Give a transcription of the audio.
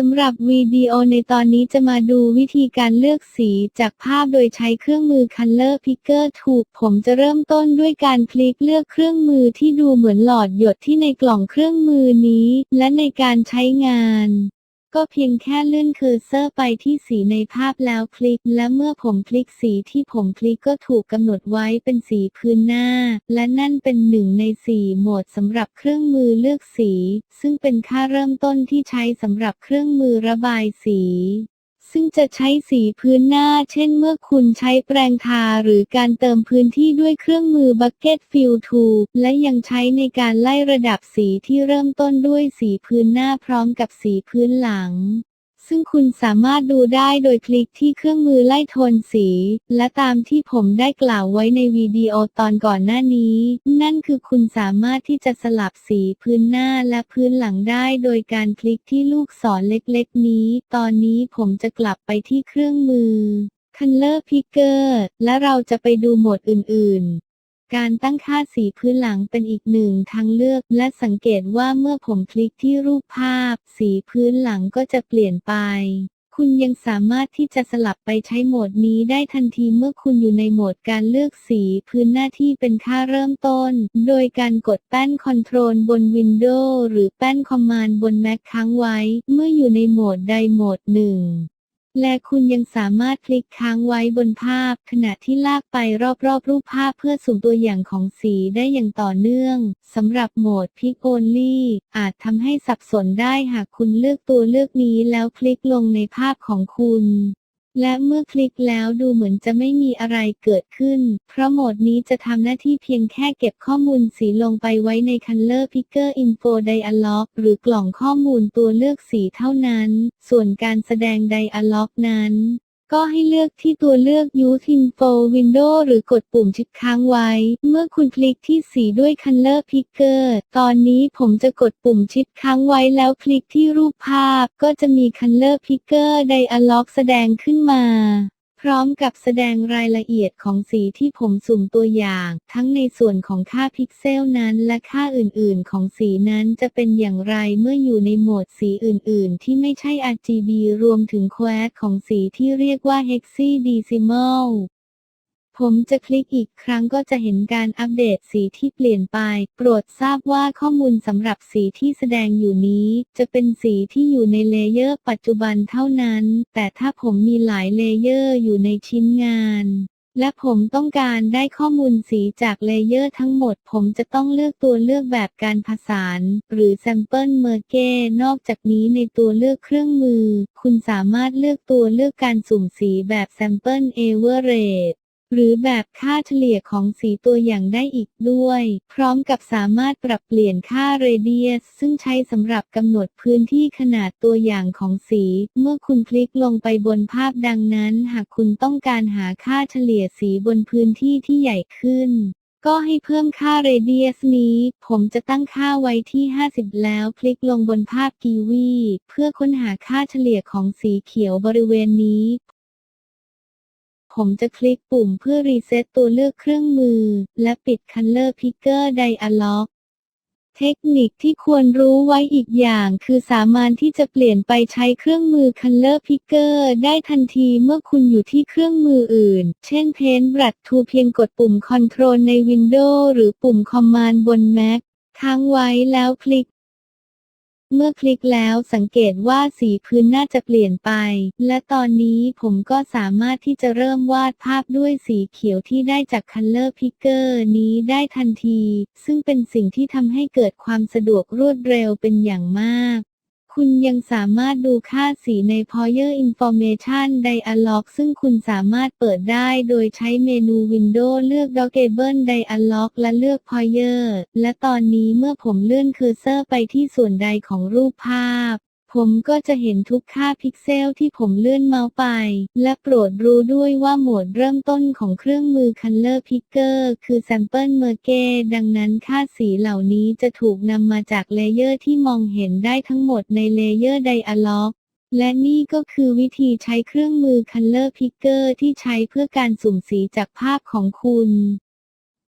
สำหรับวิดีโอในตอนนี้จะมาดูวิธีการเลือกสีจากภาพโดยใช้เครื่องมือ Color Picker ถูก ผมจะเริ่มต้นด้วยการคลิกเลือกเครื่องมือที่ดูเหมือนหลอดหยดที่ในกล่องเครื่องมือนี้ และในการใช้งาน ก็เพียงแค่เลื่อนเคอร์เซอร์ไปที่สีในภาพแล้วคลิก และเมื่อผมคลิกสีที่ผมคลิกก็ถูกกำหนดไว้เป็นสีพื้นหน้า และนั่นเป็นหนึ่งในสี่โหมดสำหรับเครื่องมือเลือกสี ซึ่งเป็นค่าเริ่มต้นที่ใช้สำหรับเครื่องมือระบายสี ซึ่งจะใช้สีพื้นหน้า เช่นเมื่อคุณใช้แปรงทาหรือการเติมพื้นที่ด้วยเครื่องมือบักเก็ตฟิลทูและยังใช้ในการไล่ระดับสีที่เริ่มต้นด้วยสีพื้นหน้าพร้อมกับสีพื้นหลัง ซึ่งคุณสามารถดูได้โดยคลิกที่เครื่องมือไล่โทนสี และตามที่ผมได้กล่าวไว้ในวิดีโอตอนก่อนหน้านี้ นั่นคือคุณสามารถที่จะสลับสีพื้นหน้าและพื้นหลังได้โดยการคลิกที่ลูกศรเล็กๆ นี้ ตอนนี้ผมจะกลับไปที่เครื่องมือ Color Picker และเราจะไปดูโหมดอื่นๆ การตั้งค่าสีพื้นหลังเป็นอีกหนึ่งทางเลือก และสังเกตว่าเมื่อผมคลิกที่รูปภาพ สีพื้นหลังก็จะเปลี่ยนไป คุณยังสามารถที่จะสลับไปใช้โหมดนี้ได้ทันทีเมื่อคุณอยู่ในโหมดการเลือกสีพื้นหน้าที่เป็นค่าเริ่มต้น โดยการกดแป้นคอนโทรลบน Windows หรือแป้นคอมมานด์บน Mac ค้างไว้ เมื่ออยู่ในโหมดใดโหมดหนึ่ง และคุณยังสามารถคลิกค้างไว้บนภาพ ขณะที่ลากไปรอบๆ รูปภาพเพื่อสุ่มตัวอย่างของสีได้อย่างต่อเนื่องสำหรับโหมด Pick Only อาจทำให้สับสนได้หากคุณเลือกตัวเลือกนี้แล้วคลิกลงในภาพของคุณ และเมื่อคลิกแล้วดูเหมือนจะไม่มีอะไรเกิดขึ้น เพราะโหมดนี้จะทำหน้าที่เพียงแค่เก็บข้อมูลสีลงไปไว้ใน Color Picker Info Dialog หรือกล่องข้อมูลตัวเลือกสีเท่านั้น ส่วนการแสดง Dialog นั้น ก็ให้เลือกที่ตัวเลือก Use Info Window หรือกดปุ่มชิดค้างไว้ เมื่อคุณคลิกที่สีด้วย Color Picker ตอนนี้ผมจะกดปุ่มชิดค้างไว้แล้วคลิกที่รูปภาพ ก็จะมี Color Picker Dialog แสดงขึ้นมา พร้อมกับแสดงรายละเอียดของสีที่ผมสุ่มตัวอย่าง ทั้งในส่วนของค่าพิกเซลนั้นและค่าอื่นๆ ของสีนั้นจะเป็นอย่างไรเมื่ออยู่ในโหมดสีอื่นๆ ที่ไม่ใช่ RGB รวมถึงแควดของสีที่เรียกว่า hexadecimal ผมจะคลิกอีกครั้งก็จะเห็นการอัปเดตสีที่เปลี่ยนไป โปรดทราบว่าข้อมูลสำหรับสีที่แสดงอยู่นี้ จะเป็นสีที่อยู่ในเลเยอร์ปัจจุบันเท่านั้น แต่ถ้าผมมีหลายเลเยอร์อยู่ในชิ้นงาน และผมต้องการได้ข้อมูลสีจากเลเยอร์ทั้งหมด ผมจะต้องเลือกตัวเลือกแบบการผสาน หรือ Sample Merge นอกจากนี้ในตัวเลือกเครื่องมือ คุณสามารถเลือกตัวเลือกการสุ่มสีแบบ Sample Average หรือแบบค่าเฉลี่ยของสีตัวอย่างได้อีกด้วย พร้อมกับสามารถปรับเปลี่ยนค่า radius ซึ่งใช้สำหรับกำหนดพื้นที่ขนาดตัวอย่างของสี เมื่อคุณคลิกลงไปบนภาพดังนั้น หากคุณต้องการหาค่าเฉลี่ยสีบนพื้นที่ที่ใหญ่ขึ้นก็ให้เพิ่มค่า radius นี้ ผมจะตั้งค่าไว้ที่ 50 แล้วคลิกลงบนภาพกีวี เพื่อค้นหาค่าเฉลี่ยของสีเขียวบริเวณนี้ ผมจะคลิกปุ่มเพื่อรีเซ็ตตัวเลือกเครื่องมือ และปิด Color Picker Dialog เทคนิคที่ควรรู้ไว้อีกอย่างคือสามารถที่จะเปลี่ยนไปใช้เครื่องมือ Color Picker ได้ทันทีเมื่อคุณอยู่ที่เครื่องมืออื่น เช่น Paintbrush Tool เพียงกดปุ่ม Control ใน Windows หรือปุ่ม Command บน Mac ค้างไว้แล้วคลิก เมื่อคลิกแล้วสังเกตว่าสีพื้นน่าจะเปลี่ยนไป และตอนนี้ผมก็สามารถที่จะเริ่มวาดภาพด้วยสีเขียวที่ได้จาก Color Picker นี้ได้ทันที ซึ่งเป็นสิ่งที่ทำให้เกิดความสะดวกรวดเร็วเป็นอย่างมาก คุณยังสามารถดูค่าสีใน Poyer Information Dialog ซึ่งคุณสามารถเปิดได้โดยใช้เมนู Windows เลือก Dockable Dialog และเลือก Poyer และตอนนี้เมื่อผมเลื่อนเคอร์เซอร์ไปที่ส่วนใดของรูปภาพ ผมก็จะเห็นทุกค่าพิกเซลที่ผมเลื่อนเมาส์ไป และโปรดรู้ด้วยว่าโหมดเริ่มต้นของเครื่องมือ Color Picker คือ Sample Merge ดังนั้นค่าสีเหล่านี้จะถูกนำมาจากเลเยอร์ที่มองเห็นได้ทั้งหมดในเลเยอร์ Dialog และนี่ก็คือวิธีใช้เครื่องมือ Color Picker ที่ใช้เพื่อการสุ่มสีจากภาพของคุณ